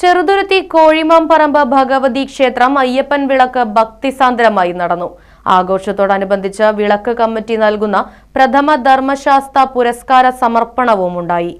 Cheruthuruthy Kozhimamparambu Bhagavathi ക്ഷേത്രം അയ്യപ്പൻ വിളക്ക് ഭക്തിസാന്ദ്രമായി നടന്നു. ആഘോഷത്തോടനുബന്ധിച്ച് വിളക്ക് കമ്മിറ്റി നൽകുന്ന പ്രഥമ ധർമ്മശാസ്ത്ര പുരസ്കാര സമർപ്പണവും ഉണ്ടായി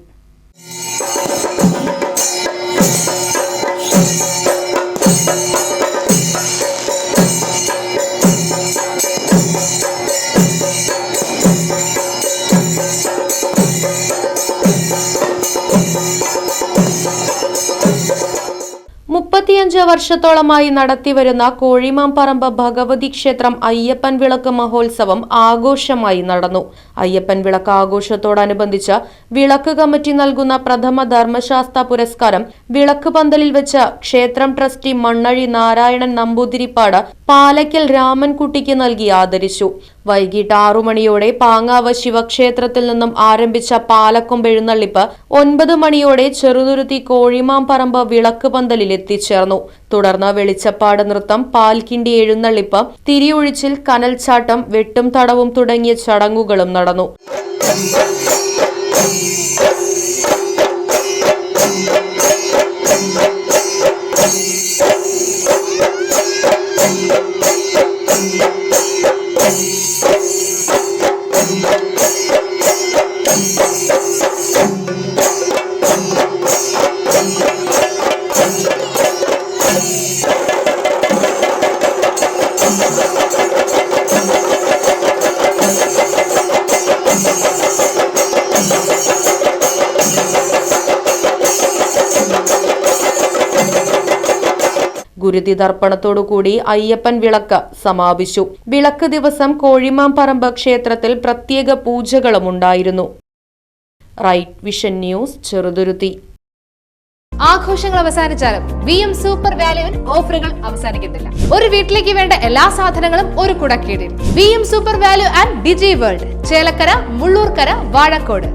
മുപ്പത്തിയഞ്ച് വർഷത്തോളമായി നടത്തിവരുന്ന കോഴിമാമ്പറമ്പ് ഭഗവതി ക്ഷേത്രം അയ്യപ്പൻ വിളക്ക് മഹോത്സവം ആഘോഷമായി നടന്നു. അയ്യപ്പൻ വിളക്ക് ആഘോഷത്തോടനുബന്ധിച്ച് വിളക്ക് കമ്മിറ്റി നൽകുന്ന പ്രഥമ ധർമ്മശാസ്ത്ര പുരസ്കാരം വിളക്ക് പന്തലിൽ വെച്ച ക്ഷേത്രം ട്രസ്റ്റി മണ്ണഴി നാരായണൻ നമ്പൂതിരിപ്പാട് പാലയ്ക്കൽ രാമൻകുട്ടിക്ക് നൽകി ആദരിച്ചു. വൈകിട്ട് ആറു മണിയോടെ പാങ്ങാവ് ശിവക്ഷേത്രത്തിൽ നിന്നും ആരംഭിച്ച പാലക്കൊമ്പ് എഴുന്നള്ളിപ്പ് ഒൻപത് മണിയോടെ ചെറുതുരുത്തി കോഴിമാമ്പറമ്പ് വിളക്ക് പന്തലിൽ എത്തിച്ചേർന്നു. തുടർന്ന് വെളിച്ചപ്പാട് നൃത്തം പാൽക്കിണ്ടി എഴുന്നള്ളിപ്പ് തിരിയൊഴിച്ചിൽ കനൽച്ചാട്ടം വെട്ടും തടവും തുടങ്ങിയ ചടങ്ങുകളും നടന്നു. ഗുരുതി തർപ്പണത്തോടുകൂടി അയ്യപ്പൻ വിളക്ക് സമാപിച്ചു. വിളക്ക് ദിവസം കോഴിമാമ്പറമ്പ് ക്ഷേത്രത്തിൽ പ്രത്യേക പൂജകളും ഉണ്ടായിരുന്നു. Right vision news Cheruthuruthy. ആഘോഷങ്ങൾ അവസാനിച്ചാലും വി എം സൂപ്പർ വാല്യുവിൽ ഓഫറുകൾ അവസാനിക്കുന്നില്ല. ഒരു വീട്ടിലേക്ക് വേണ്ട എല്ലാ സാധനങ്ങളും ഒരു കുടക്കീടിൽ. V M super value and digi world Chelakkara Mullurkara Vazhakkode.